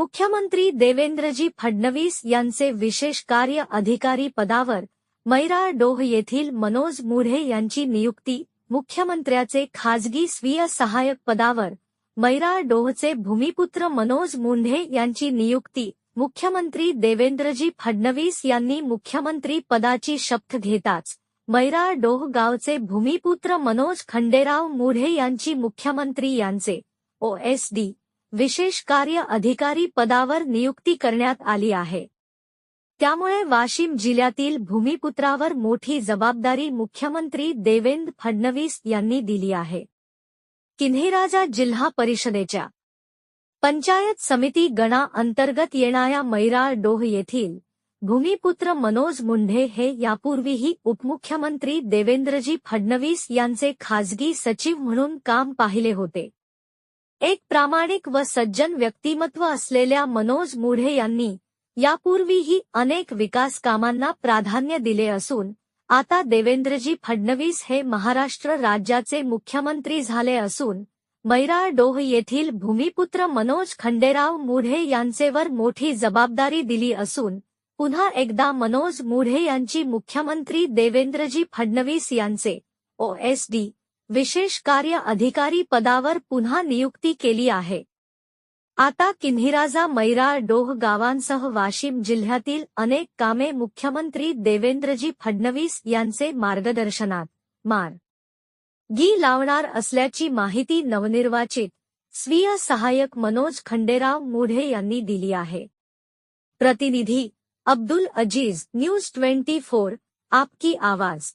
मुख्यमंत्री देवेंद्रजी फडणवीस यांचे विशेष कार्य अधिकारी पदावर मैराळ डोह येथील मनोज मुढे यांची नियुक्ती मुख्यमंत्र्याचे खाजगी स्वीय सहाय्यक पदावर मैराळ डोहचे भूमिपुत्र मनोज मुंढे यांची नियुक्ती मुख्यमंत्री देवेंद्रजी फडणवीस यांनी मुख्यमंत्री पदाची शपथ घेताच मैराळ डोह गावचे भूमिपुत्र मनोज खंडेराव मुढे यांची मुख्यमंत्री यांचे ओएसडी विशेष कार्य अधिकारी पदावर नियुक्ती करण्यात आली आहे. त्यामुळे वाशिम जिल्ह्यातील भूमिपुत्रावर मोठी जबाबदारी मुख्यमंत्री देवेंद्र फडणवीस यांनी दिली आहे. किन्हेराजा जिल्हा परिषदेच्या पंचायत समिती गणा अंतर्गत येणाऱ्या मैराळ डोह येथील भूमिपुत्र मनोज मुंढे हे यापूर्वीही उपमुख्यमंत्री देवेंद्रजी फडणवीस यांचे खाजगी सचिव म्हणून काम पाहिले होते. एक प्रामाणिक व सज्जन व्यक्तिमत्व असलेल्या मनोज मुढे यांनी यापूर्वीही अनेक विकास कामांना प्राधान्य दिले असून आता देवेंद्रजी फडणवीस हे महाराष्ट्र राज्याचे मुख्यमंत्री झाले असून मैराळ डोह येथील भूमिपुत्र मनोज खंडेराव मुढे यांचेवर मोठी जबाबदारी दिली असून पुन्हा एकदा मनोज मुढे यांची मुख्यमंत्री देवेंद्रजी फडणवीस यांचे ओएसडी विशेष कार्य अधिकारी पदावर पुन्हा नियुक्ती केली आहे. आता किन्हिराजा मैराळ डोह गावांसह वाशिम जिल्ह्यातील अनेक कामे मुख्यमंत्री देवेंद्रजी फडणवीस यांचे मार्गदर्शनात. मार. गी लावणार असल्याची माहिती नवनिर्वाचित स्वीय सहाय्यक मनोज खंडेराव मुढे यांनी दिली आहे. प्रतिनिधी Abdul Aziz news twenty four आपकी आवाज.